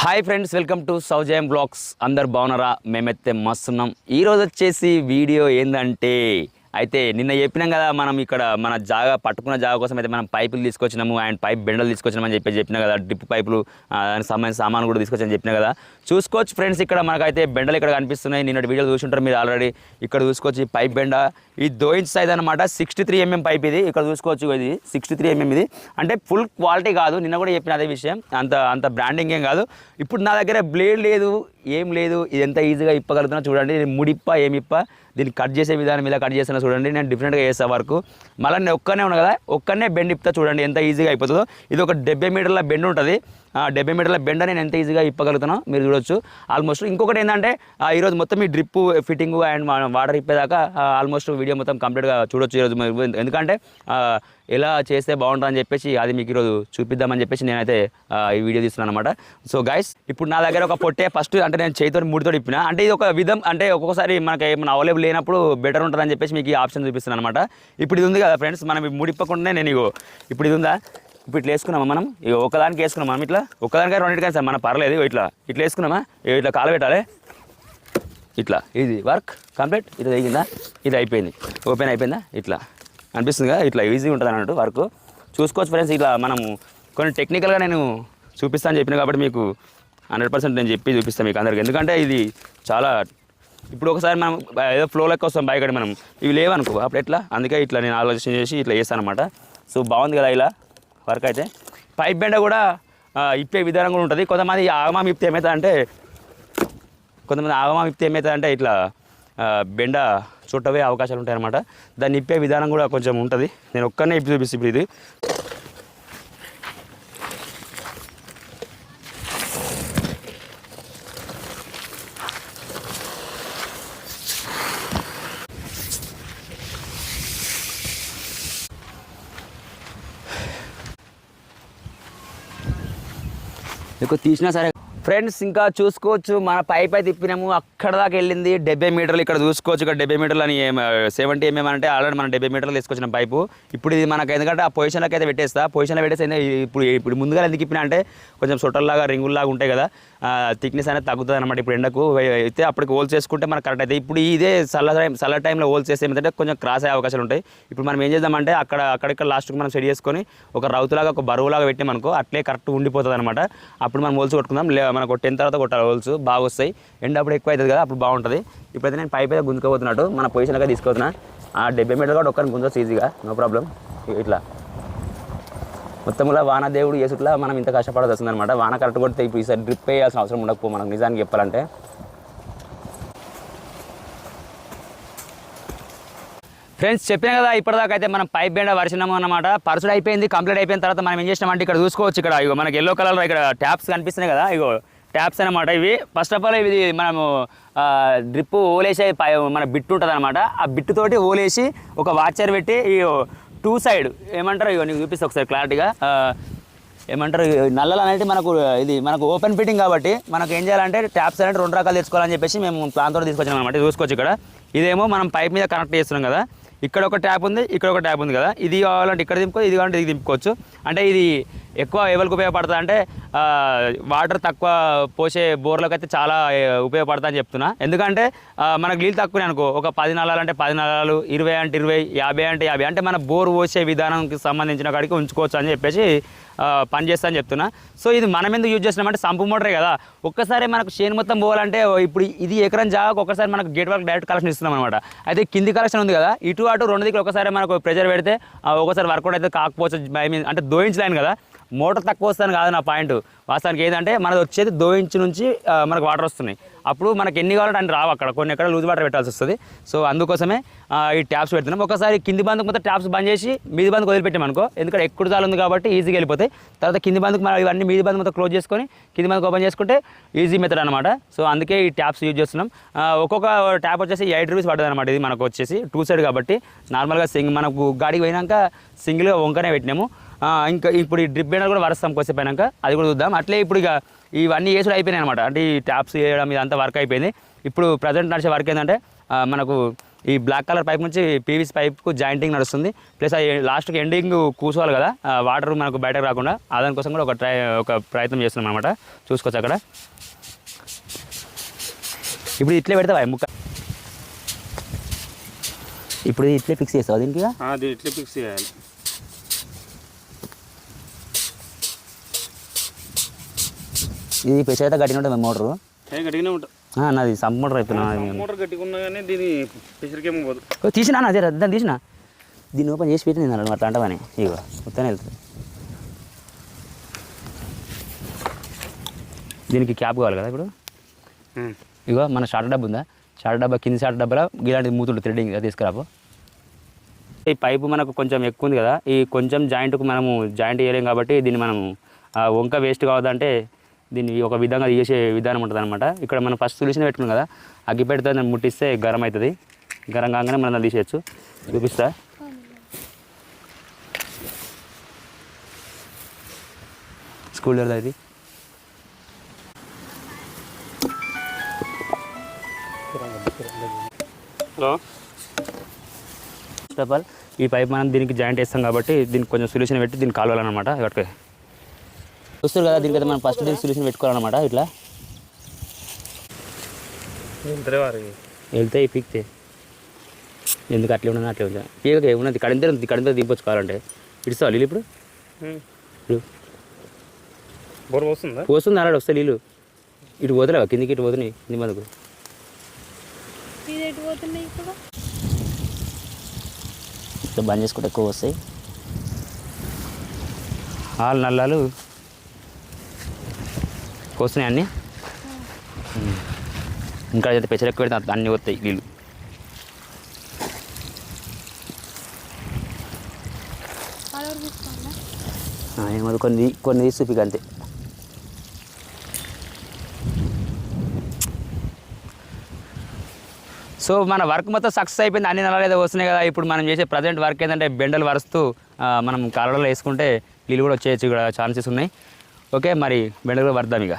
Hi friends welcome to సౌజయం blogs అందరు బాగున్నారా మేమైతే మస్తున్నాం ఈరోజు వచ్చేసి వీడియో ఏంటంటే అయితే నిన్న చెప్పినాం కదా మనం ఇక్కడ మన జాగా పట్టుకున్న జాగా కోసం అయితే మనం పైపులు తీసుకొచ్చినాము అండ్ పైప్ బెండలు తీసుకొచ్చినామని చెప్పి చెప్పినా కదా డ్రిప్ పైపులు దానికి సంబంధించిన సామాన్ కూడా తీసుకొచ్చని చెప్పినా కదా. చూసుకోవచ్చు ఫ్రెండ్స్ ఇక్కడ మనకైతే బెండలు ఇక్కడ కనిపిస్తున్నాయి. నిన్నటి వీడియోలు చూసుంటారు మీరు ఆల్రెడీ ఇక్కడ చూసుకోవచ్చు ఈ పైప్ బెండ. ఈ దోయించ్ సైజ్ అనమాట సిక్స్టీ త్రీ ఎంఎం పైప్ ఇది. ఇక్కడ చూసుకోవచ్చు ఇది సిక్స్టీ త్రీ ఎంఎం ఇది. అంటే ఫుల్ క్వాలిటీ కాదు నిన్న కూడా చెప్పిన అదే విషయం. అంత అంత బ్రాండింగ్ ఏం కాదు. ఇప్పుడు నా దగ్గర బ్లేడ్ లేదు ఏం లేదు. ఇది ఎంత ఈజీగా ఇప్పగలుగుతున్నా చూడండి. నేను ముడిప్ప ఏమిప్ప దీన్ని కట్ చేసే విధానం ఇలా కట్ చేస్తున్నా చూడండి. నేను డిఫరెంట్గా చేసే వరకు మళ్ళీ నేను ఒక్కనే ఉన్నా కదా ఒక్కనే బెండ్ ఇప్పుతా చూడండి ఎంత ఈజీగా అయిపోతుందో. ఇది ఒక డెబ్బై మీటర్ల బెండ్ ఉంటుంది. డెబ్బై మీటర్ల బెండ్ నేను ఎంత ఈజీగా ఇప్పగలుగుతానో మీరు చూడొచ్చు. ఆల్మోస్ట్ ఇంకొకటి ఏంటంటే ఈరోజు మొత్తం ఈ డ్రిప్ ఫిట్టింగ్ అండ్ వాటర్ ఇప్పేదాకా ఆల్మోస్ట్ వీడియో మొత్తం కంప్లీట్గా చూడొచ్చు ఈరోజు ఎందుకంటే ఎలా చేస్తే బాగుంటుందని చెప్పేసి అది మీకు ఈరోజు చూపిద్దామని చెప్పేసి నేనైతే ఈ వీడియో తీస్తున్నాను అనమాట సో గైస్ ఇప్పుడు నా దగ్గర ఒక పొట్టే ఫస్ట్ అంటే నేను చేతితో ముడితో ఇప్పిన. అంటే ఇది ఒక విధం అంటే ఒక్కొక్కసారి మనకి ఏమైనా అవైలబుల్ లేనప్పుడు బెటర్ ఉంటుందని చెప్పేసి మీకు ఈ ఆప్షన్ చూపిస్తున్నాను అనమాట ఇప్పుడు ఇది ఉంది కదా ఫ్రెండ్స్ మనం ముడిప్పకుండానే నేను ఇప్పుడు ఇది ఉందా? ఇప్పుడు ఇట్లా వేసుకున్నామా మనం? ఇక ఒకదానికి వేసుకున్నాం మనం ఇట్లా? ఒకదానికే రెండింటికి సార్ మనం పర్లేదు ఇట్లా. ఇట్లా వేసుకున్నామా? ఇట్లా కాలు పెట్టాలి. ఇట్లా ఇది వర్క్ కంప్లీట్. ఇది అయిందా ఇది అయిపోయింది. ఓపెన్ అయిపోయిందా? ఇట్లా. అనిపిస్తుందిగా? ఇట్లా ఈజీ ఉంటుంది అన్నట్టు వర్క్. చూసుకోవచ్చు ఫ్రెండ్స్ ఇట్లా మనము కొన్ని టెక్నికల్గా నేను చూపిస్తాను చెప్పిన కాబట్టి మీకు హండ్రెడ్ పర్సెంట్ నేను చెప్పి చూపిస్తాను మీకు అందరికి. ఎందుకంటే ఇది చాలా ఇప్పుడు ఒకసారి మనం ఏదో ఫ్లో లెక్క వస్తాం బయకడి మనం. ఇవి లేవనుకో అప్పుడు ఎట్లా? అందుకే ఇట్లా నేను ఆలోచన చేసి ఇట్లా చేస్తాను అనమాట సో బాగుంది కదా ఇలా? వర్క్ అయితే పైప్ బెండ కూడా ఇప్పే విధానం కూడా ఉంటుంది. కొంతమంది ఆగమా ఇప్పితే ఏమవుతుంది అంటే కొంతమంది ఆగమా ఇప్పితే ఏమవుతుంది అంటే ఇట్లా బెండ చుట్టవే అవకాశాలు ఉంటాయన్నమాట. దాన్ని ఇప్పే విధానం కూడా కొంచెం ఉంటుంది. నేను ఒక్కనే ఇప్పి చూపిస్తే ఇప్పుడు ఇది. ఎక్కువ తీసినా సరే. ఫ్రెండ్స్ ఇంకా చూసుకోవచ్చు. మన పైప్ అయితే తిప్పినాము. అక్కడ దాకా వెళ్ళింది. డెబ్బై మీటర్లు ఇక్కడ చూసుకోవచ్చు. ఇక్కడ డెబ్బై మీటర్లు అని సెవెంటీ ఎంఎం అంటే ఆల్రెడీ మనం డెబ్బై మీటర్లు తీసుకొచ్చిన పైపు. ఇప్పుడు ఇది మనకు ఎందుకంటే ఆ పొజిషన్లోకి అయితే పెట్టేస్తా. పొజిషన్లో పెట్టేసి ఇప్పుడు ఇప్పుడు ముందుగా ఎందుకు ఇప్పినా అంటే కొంచెం సొట్టల్లాగా రింగుల్లాగా ఉంటాయి కదా. థిక్నెస్ అనేది తగ్గుతుంది అనమాట ఇప్పుడు ఎండకు అయితే అప్పటికి హోల్ చేసుకుంటే మనకు కరెక్ట్ అయితే. ఇప్పుడు ఇదే చల్ల టైం చల్ల టైంలో హోల్ చేస్తే ఏంటంటే కొంచెం క్రాస్ అయ్యే అవకాశాలు ఉంటాయి. ఇప్పుడు మనం ఏం చేద్దామంటే అక్కడ అక్కడిక్కడ లాస్ట్కి మనం సెట్ చేసుకొని ఒక రౌతులాగా ఒక బరువులాగా పెట్టామనుకో అట్లే కరెక్ట్ ఉండిపోతుంది అనమాట అప్పుడు మనం హోల్స్ కొట్టుకుందాం. లే మనకు టెన్ తర్వాత కొట్టాలి హోల్స్. బాగా వస్తాయి. ఎండ అప్పుడు ఎక్కువ అవుతుంది కదా అప్పుడు బాగుంటుంది. ఇప్పుడైతే నేను పైప్ అయితే గుంజుకోబోతున్నట్టు. మన పొజిషన్గా తీసుకుపోతున్నా ఆ డెబ్బై మీటర్ కూడా ఒక్కరిని గుంజొచ్చు ఈజీగా నో ప్రాబ్లం ఇట్లా. మొత్తంలో వాన దేవుడు చేసుట్లా మనం ఇంత కష్టపడాల్సి వస్తుంది అనమాట వాన కరెక్ట్ కొడితే ఇప్పుడు ఈసారి డ్రిప్ వేయాల్సిన అవసరం ఉండకపో మనకు నిజానికి చెప్పాలంటే. ఫ్రెండ్స్ చెప్పిన కదా ఇప్పటిదాకా అయితే మనం పైప్ బెండ వరిచినాము అనమాట పర్సుడు అయిపోయింది కంప్లీట్ అయిపోయిన తర్వాత మనం ఏం చేసినామంటే ఇక్కడ చూసుకోవచ్చు ఇక్కడ. ఇగో మనకి ఎల్లో కలర్లో ఇక్కడ ట్యాప్స్ కనిపిస్తున్నాయి కదా ఇగో ట్యాప్స్ అనమాట ఇవి. ఫస్ట్ ఆఫ్ ఆల్ ఇది మనము డ్రిప్ ఓలేసే పై మన బిట్టు ఉంటుంది అనమాట ఆ బిట్టుతోటి తోటి ఓలేసి ఒక వాచర్ పెట్టి ఈ టూ సైడ్ ఏమంటారు ఇగో నీకు ఒకసారి క్లారిటీగా. ఏమంటారు నల్లలు అనేది మనకు ఇది మనకు ఓపెన్ ఫిట్టింగ్ కాబట్టి మనకు ఏం చేయాలంటే ట్యాప్స్ అనేది రెండు రకాలు తీసుకోవాలని చెప్పేసి మేము ప్లాన్ తోటి తీసుకొచ్చాం అనమాట చూసుకోవచ్చు ఇక్కడ. ఇదేమో మనం పైప్ మీద కనెక్ట్ చేస్తున్నాం కదా. ఇక్కడ ఒక ట్యాప్ ఉంది ఇక్కడ ఒక ట్యాప్ ఉంది కదా. ఇది కావాలంటే ఇక్కడ దింపుకో ఇది కావాలంటే ఇది దింపుకోవచ్చు. అంటే ఇది ఎక్కువ ఎవరికి ఉపయోగపడుతుంది అంటే వాటర్ తక్కువ పోసే బోర్లకు అయితే చాలా ఉపయోగపడతా అని చెప్తున్నా. ఎందుకంటే మనకు నీళ్ళు తక్కువనే అనుకో ఒక పది నలాలు అంటే పది నలాలు ఇరవై అంటే ఇరవై యాభై అంటే యాభై. అంటే మన బోర్ పోసే విధానంకి సంబంధించిన కాడికి ఉంచుకోవచ్చు అని చెప్పేసి పనిచేస్తా పని చేస్తా అని చెప్తున్నా. సో ఇది మనం ఎందుకు యూజ్ చేస్తున్నామంటే సంపు మోటరే కదా. ఒక్కసారి మనకు చేను మొత్తం పోవాలంటే ఇప్పుడు ఇది ఎకరం జాగాకు ఒకసారి మనకు గేట్ వరకు డైరెక్ట్ కలెక్షన్ ఇస్తున్నాం అనమాట అయితే కింది కలెక్షన్ ఉంది కదా ఇటు అటు రెండు దిక్కులు ఒకసారి మనకు ప్రెజర్ పెడితే ఒకసారి వర్కౌట్ అయితే కాకపోవచ్చు. ఐ మీన్ అంటే దోయించలేను కదా. మోటార్ తక్కువ వస్తాను కాదు నా పాయింట్ వాస్తవానికి ఏంటంటే మనది వచ్చేది దో నుంచి మనకు వాటర్ వస్తున్నాయి. అప్పుడు మనకి ఎన్ని కావాలంటే అన్ని రావు అక్కడ. కొన్ని ఎక్కడ లూజ్ వాటర్ పెట్టాల్సి వస్తుంది. సో అందుకోసమే ఈ ట్యాప్స్ పెడుతున్నాం. ఒకసారి కింది బందుకు మొత్తం ట్యాప్స్ బంద్ చేసి మీది బందుకు వదిలిపెట్టామనుకో ఎందుకంటే ఎక్కువ జాలు ఉంది కాబట్టి ఈజీగా వెళ్ళిపోతాయి. తర్వాత కింది బందుకు మనం ఇవన్నీ మీది బంద్ మొత్తం క్లోజ్ చేసుకొని కింది బందుకు ఓపెన్ చేసుకుంటే ఈజీ మెథడ్ అనమాట సో అందుకే ఈ ట్యాప్స్ యూజ్ చేస్తున్నాం. ఒక్కొక్క ట్యాప్ వచ్చేసి ఎయిట్ రూపీస్ పడుతుంది అనమాట ఇది మనకు వచ్చేసి టూ సైడ్ కాబట్టి నార్మల్గా సింగ్ మనకు గాడికి పోయినాక సింగిల్గా వంకనే పెట్టినాము. ఇంకా ఇప్పుడు ఈ డ్రిప్ బెండర్ కూడా వరస్తాం కొద్దిసేపు అది కూడా చూద్దాం. అట్లే ఇప్పుడు ఇక ఇవన్నీ వేసుడు అయిపోయినాయి అనమాట అంటే ఈ ట్యాప్స్ వేయడం ఇదంతా వర్క్ అయిపోయింది. ఇప్పుడు ప్రజెంట్ నడిచే వర్క్ ఏంటంటే మనకు ఈ బ్లాక్ కలర్ పైప్ నుంచి పీవీసీ పైప్కు జాయింటింగ్ నడుస్తుంది. ప్లస్ అది లాస్ట్కి ఎండింగ్ కూర్చోవాలి కదా. వాటర్ మనకు బయటకు రాకుండా. దానికోసం కూడా ఒక ట్రై ఒక ప్రయత్నం చేస్తున్నాం అనమాట చూసుకోవచ్చు అక్కడ. ఇప్పుడు ఇట్లే పెడతావా ముక్క? ఇప్పుడు ఇట్లే ఫిక్స్ చేస్తావా దీనికి? ఇట్లే ఫిక్స్ చేయాలి. ఇది అయితే గట్టిగా ఉంటుంది మోటరు. గట్టిగానే ఉంటుంది నాది సంప్ మోటర్ అయిపోయినా తీసినా అదే దాన్ని తీసిన. దీన్ని ఓపెన్ చేసి పెట్టి నేను అట్లా అంటావని ఇగో మొత్తం వెళ్తుంది. దీనికి క్యాప్ కావాలి కదా ఇప్పుడు. ఇగో మన షార్ట్ డబ్బా ఉందా? షార్ట్ డబ్బా కింది షార్ట్ డబ్బాలో ఇలాంటి మూతుంటుంది థ్రెడ్డింగ్ తీసుకురాపో. ఈ పైపు మనకు కొంచెం ఎక్కువ ఉంది కదా ఈ కొంచెం జాయింట్కు మనము జాయింట్ చేయలేం కాబట్టి దీన్ని మనం వంక వేస్ట్ కావద్దంటే దీన్ని ఒక విధంగా చేసే విధానం ఉంటుంది అనమాట ఇక్కడ మనం ఫస్ట్ సొల్యూషన్ పెట్టుకున్నాం కదా అగ్గి పెడితే దాన్ని ముట్టిస్తే గరం అవుతుంది. గరం కాగానే మనం తీసేయచ్చు. చూపిస్తా. స్కూల్ అది హలో. ఫస్ట్ ఆఫ్ ఆల్ ఈ పైప్ మనం దీనికి జాయింట్ వేస్తాం కాబట్టి దీనికి కొంచెం సొల్యూషన్ పెట్టి దీన్ని కాలువాలన్నమాట ఇక్కడ చూస్తారు కదా దీనికి మనం ఫస్ట్ దీనికి సొల్యూషన్ పెట్టుకోవాలన్నమాట ఇట్లా. వెళ్తే పీక్తే. ఎందుకు అట్లే ఉన్నది అట్లే ఉంది పీకకే ఉన్నది కడింతే ఉంది కడింతే దింపొచ్చు కావాలంటే. ఇడుస్తావా నీళ్ళు ఇప్పుడు? బోర్ పోస్తుంది? అలాడు వస్తే నీళ్ళు. ఇటు పోతలేవా? కిందికి ఇటు పోతున్నాయి కింది మందుకు ఇట్లా బంద్ చేసుకుంటే ఎక్కువ వస్తాయి. ఆలు నల్లాలు. వస్తున్నాయి అన్నీ. ఇంకా అయితే ఎక్కువ పెడితే అన్నీ వస్తాయి నీళ్ళు ఆ, ఏమది కొన్ని కొన్ని తీసి చూపిక అంతే. సో మన వర్క్ మొత్తం సక్సెస్ అయిపోయింది. అన్ని నెలలు ఏదో వస్తున్నాయి కదా. ఇప్పుడు మనం చేసే ప్రజెంట్ వర్క్ ఏంటంటే బెండలు వరుస్తూ మనం కాలంలో వేసుకుంటే నీళ్ళు కూడా వచ్చేయచ్చు కూడా ఛాన్సెస్ ఉన్నాయి. ఓకే మరి బెండలు వరదాం ఇక.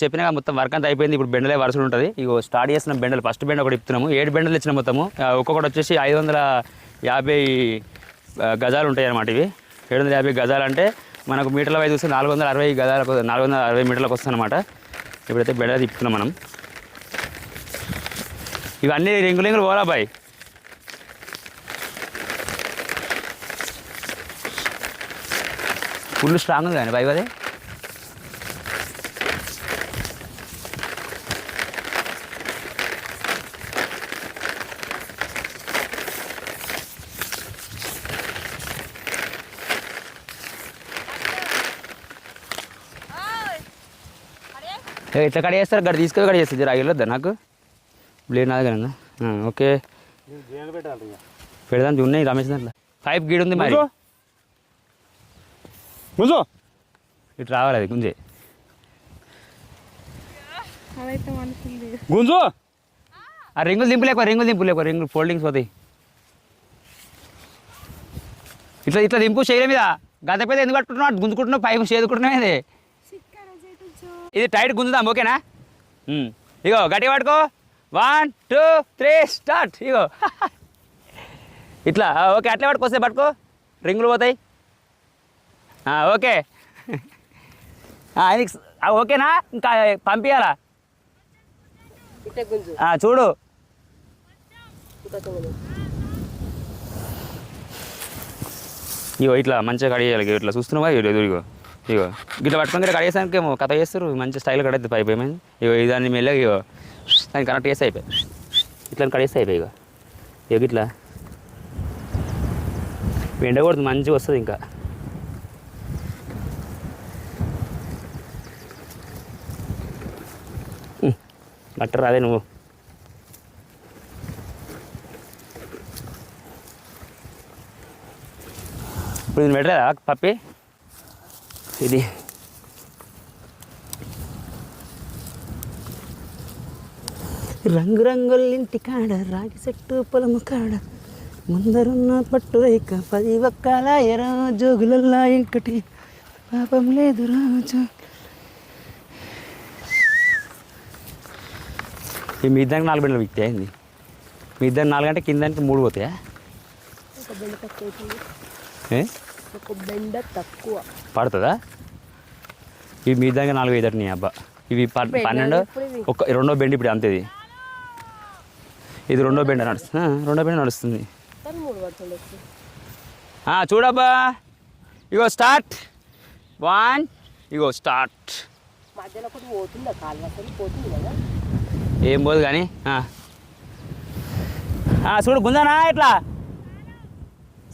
చెప్పినా మొత్తం వర్క్ అంతా అయిపోయింది ఇప్పుడు బెండలే వరుసలు ఉంటుంది. ఇగో స్టార్ట్ చేసిన బెండలు ఫస్ట్ బెండ ఒకటి ఇస్తున్నాము ఏడు బెండలు ఇచ్చిన మొత్తము. ఒక్కొక్కటి వచ్చేసి ఐదు వందల యాభై గజాలు ఉంటాయి అన్నమాట ఇవి. ఏడు వందల యాభై గజాలు అంటే మనకు మీటర్ల వైపు చూస్తే నాలుగు వందల అరవై గజాలకు నాలుగు వందల అరవై మీటర్లకు వస్తుంది అనమాట ఇప్పుడైతే బెండ తిప్పుతున్నాం మనం. ఇవన్నీ రింగు రింగులు పోరా బాయ్. ఫుల్ స్ట్రాంగ్ ఉంది కానీ బాయ్ అదే ఇట్లా కడ చేస్తారు గడి తీసుకొని కడ చేస్తారు జర వెళ్ళొద్దా నాకు? బ్లేడ్ నాది కదా ఓకే. పెడదానికి ఉన్నాయి రమేష్ దాంట్లో. పైప్ గీడ్ ఉంది మరి. ముందు ఇటు రావాలి అది గుంజే. గుంజు. ఆ రింగులు దింపులేక రింగులు దింపులేక రింగులు ఫోల్డింగ్స్ పోతాయి. ఇట్లా ఇట్లా దింపు చేయలే మీద. గత పెద్ద ఎందుకు కట్టుకుంటున్నావు? గుంజుకుంటున్నావు పైపు చేదుకుంటున్నావు ఇది టైట్ గుంజుదాం ఓకేనా. ఇగో గట్టిగా పట్టుకో. వన్ టూ త్రీ స్టార్ట్ ఇగో. ఇట్లా ఓకే అట్లే పట్టుకొస్తే పట్టుకో. రింగులు పోతాయి. ఆ, ఓకే. ఆ, ఇది ఆ, ఓకేనా? ఇంకా పంపించాలా ఆ, చూడు. ఇగో ఇట్లా మంచిగా కడిగేయాలి ఇట్లా. చూస్తున్నావా? ఇగో. ఇగో గిట్ల పట్టుకుని పట్టుకొని ఇట్లా ఏమో కథ చేస్తారు మంచి స్టైల్ కడేది పైప్ ఏమైంది. ఇగో దాన్ని మెల్లగా ఇగో దాన్ని కనెక్ట్ చేస్తే అయిపోయి. ఇట్లా కడిగేస్తే అయిపోయి ఇగో. ఇగో ఇట్లా ఎండకూడదు మంచిగా వస్తుంది ఇంకా. బట్టర్ అదే నువ్వు. ఇప్పుడు నేను పెట్టలేదా పప్పి? ఇది. రంగు రంగులింటి కాడ రాగి చెట్టు పొలము కాడ ముందరున్న పట్టు రేఖ పది ఒక్కల ఎర జోగులల్లా ఇంకటి. పాపం లేదు రాజు. ఈ మీ దానికి నాలుగు బిడ్డలు విక్తే అయింది మీ ఇద్దరు నాలుగు అంటే కింద అంటే మూడు పోతాయా? ఒక బెండ తక్కువ. పడుతుందా? ఇవి మీ దగ్గర నాలుగు ఐదు నీ అబ్బా. ఇవి పన్నెండు? ఒక రెండో బెండ్ ఇప్పుడు అంతే ఇది. ఇది రెండో బెండ్ నడుస్తుంది రెండో బెండ్ నడుస్తుంది. చూడబ్బా. ఇగో స్టార్ట్. వన్ ఇగో స్టార్ట్. ఏం పోదు కానీ చూడు గుంజానా ఇట్లా?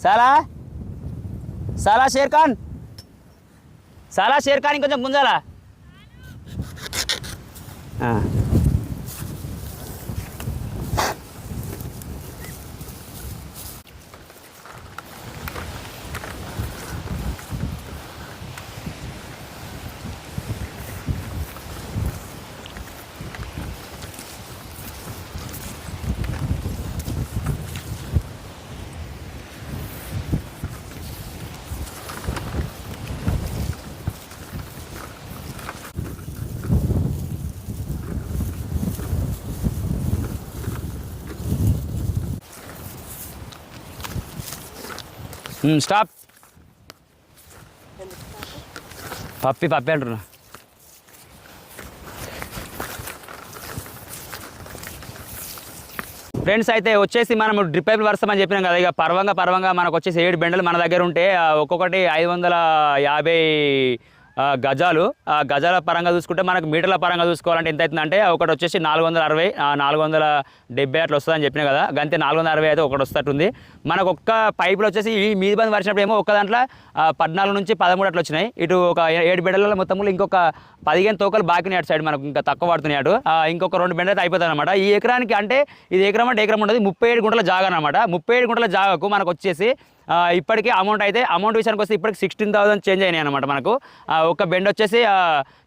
సాలా? సాలా షేర్ ఖాన్ సాలా షేర్ ఖాన్ ఇంకొంచెం గుంజాలా స్టాప్ పప్పి పప్పి అంటున్నా ఫ్రెండ్స్ అయితే వచ్చేసి మనం డ్రిప్ పైపులు వరుస్తాం అని చెప్పినాం కదా ఇక పర్వంగా పర్వంగా మనకు వచ్చేసి ఏడు బెండలు మన దగ్గర ఉంటే ఒక్కొక్కటి ఐదు వందల యాభై గజాలు ఆ గజాల పరంగా చూసుకుంటే మనకు మీటర్ల పరంగా చూసుకోవాలంటే ఎంత అవుతుందంటే ఒకటి వచ్చేసి నాలుగు వందల అరవై ఆ, నాలుగు వందల డెబ్బై అట్లా వస్తుందని చెప్పిన కదా గంతే నాలుగు వందల అరవై అయితే ఒకటి వస్తట్టుంది మనకు ఒక్క పైపులు వచ్చేసి ఈ మీద బంద్ పరిచినప్పుడు ఏమో ఒక్క దాంట్లో పద్నాలుగు నుంచి పదమూడు అట్లా వచ్చినాయి. ఇటు ఒక ఏడు బెండల మొత్తంలో ఇంకొక పదిహేను తోకలు బాకినాయి అటు సైడ్ మనకు ఇంకా తక్కువ పడుతున్నాయి అటు. ఇంకొక రెండు బెండ అయితే అయిపోతుంది అనమాట ఈ ఎకరానికి అంటే ఇది ఎకరం అంటే ఎకరం ఉండదు ముప్పై ఏడు గుంటల జాగా అనమాట ముప్పై ఏడు గుంటల జాగాకు మనకు వచ్చేసి ఇప్పటికీ అమౌంట్ అయితే అమౌంట్ విషయానికి వస్తే ఇప్పటికి సిక్స్టీన్ థౌసండ్ చేంజ్ అయినాయి అనమాట మనకు. ఒక బెండ్ వచ్చేసి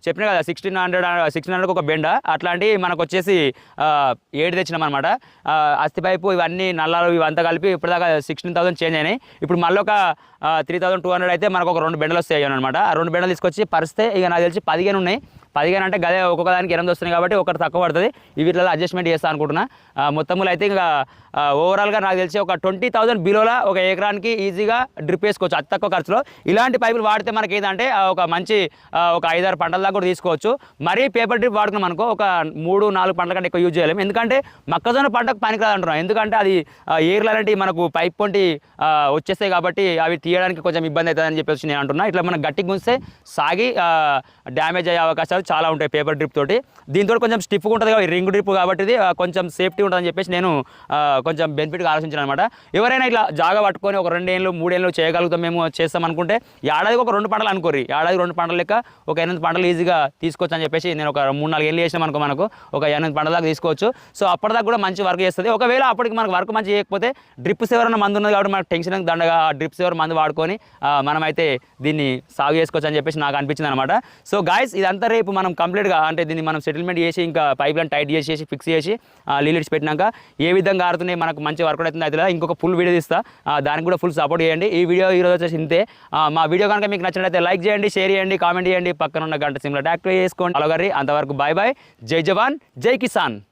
చెప్పిన కదా సిక్స్టీన్ హండ్రెడ్ సిక్స్టీన్ హండ్రెడ్ ఒక బెండ అట్లాంటి మనకు వచ్చేసి ఏడు తెచ్చినాం అనమాట అస్థి పైపు ఇవన్నీ నల్లాలు ఇవంతా కలిపి ఇప్పటిదాకా సిక్స్టీన్ థౌసండ్ చేంజ్ అయినాయి. ఇప్పుడు మళ్ళీ ఒక త్రీ థౌసండ్ టూ హండ్రెడ్ అయితే మనకు ఒక రెండు బెండలు వస్తాయి అనమాట ఆ రెండు బెండలు తీసుకొచ్చి పరిస్తే ఇక నాకు తెలిసి పదిహేను ఉన్నాయి. పదిహేను అంటే గదే ఒక్కొక్క దానికి ఎనిమిది వస్తున్నాయి కాబట్టి ఒకటి తక్కువ పడుతుంది. ఈ వీటిలో అడ్జస్ట్మెంట్ చేస్తా అనుకుంటున్నా. ఆ, మొత్తంలో అయితే ఇంకా ఓవరాల్గా నాకు తెలిసి ఒక ట్వంటీ థౌసండ్ బిలోలా ఒక ఎకరానికి ఈజీగా డ్రిప్ వేసుకోవచ్చు అతి తక్కువ ఖర్చులో. ఇలాంటి పైపులు వాడితే మనకి ఏంటంటే ఒక మంచి ఒక ఐదారు పంటల దాకా కూడా తీసుకోవచ్చు. మరీ పేపర్ డ్రిప్ వాడుకున్నాం అనుకో ఒక మూడు నాలుగు పంటల కంటే ఎక్కువ యూజ్ చేయలేము. ఎందుకంటే మొక్కజొన్న పంటకు పనికిరాదు అంటున్నాం. ఎందుకంటే అది ఏర్లు అలాంటివి మనకు పైప్ వంటి వచ్చేస్తాయి కాబట్టి అవి తీయడానికి కొంచెం ఇబ్బంది అవుతుందని చెప్పేసి నేను అంటున్నా. ఇట్లా మనం గట్టిగా గుంస్తే సాగి డ్యామేజ్ అయ్యే అవకాశాలు చాలా ఉంటాయి పేపర్ డ్రిప్ తోటి. దీంతో కొంచెం స్టిఫ్గా ఉంటుంది కాబట్టి రింగ్ డ్రిప్ కాబట్టి ఇది కొంచెం సేఫ్టీ ఉంటుందని చెప్పేసి నేను కొంచెం బెనిఫిట్గా ఆలోచించాను అనమాట ఎవరైనా ఇట్లా జాగా పట్టుకొని ఒక రెండేళ్ళు మూడేళ్ళు చేయగలుగుతాం మేము చేస్తాం అనుకుంటే ఏడాదికి ఒక రెండు పంటలు అనుకోరి ఏడాది రెండు పంటలు లెక్క ఒక ఎనిమిది పంటలు ఈజీగా తీసుకోవచ్చు అని చెప్పేసి నేను ఒక మూడు నాలుగు ఏళ్ళు చేసినాం అనుకో మనకు ఒక ఎనిమిది పంటల దాకా తీసుకోవచ్చు. సో అప్పటిదాకా కూడా మంచి వర్క్ చేస్తుంది. ఒకవేళ అప్పటికి మనకు వర్క్ మంచి చేయకపోతే డ్రిప్స్ ఎవరైనా మందు ఉన్నది కాబట్టి మనకు టెన్షన్ దండగా ఆ డ్రిప్స్ ఎవరు మందు వాడుకొని మనమైతే దీన్ని సాగు చేసుకోవచ్చు అని చెప్పేసి నాకు అనిపించింది అనమాట సో గాయస్ ఇదంతా రేపు మనం కంప్లీట్గా అంటే దీన్ని మనం సెటిల్మెంట్ చేసి ఇంకా పైప్ లైన్ టైట్ చేసేసి ఫిక్స్ చేసి లీలిడ్స్ పెట్టినాక ఏ విధంగా ఆడుతున్నాయి మనకు మంచి వర్క్ అవుతుంది అయితే ఇంకొక ఫుల్ వీడియో తీస్తా. దానికి కూడా ఫుల్ సపోర్ట్ చేయండి. ఈ వీడియో ఈ రోజు వచ్చేసి ఇంతే. ఆ, మా వీడియో కనుక మీకు నచ్చినట్లయితే లైక్ చేయండి షేర్ చేయండి కామెంట్ చేయండి. పక్కన ఉన్న గంట సిమ్లో యాక్టివేట్ చేసుకోండి. అలాగరి అంతవరకు బాయ్ బాయ్ జై జవాన్ జై కిసాన్.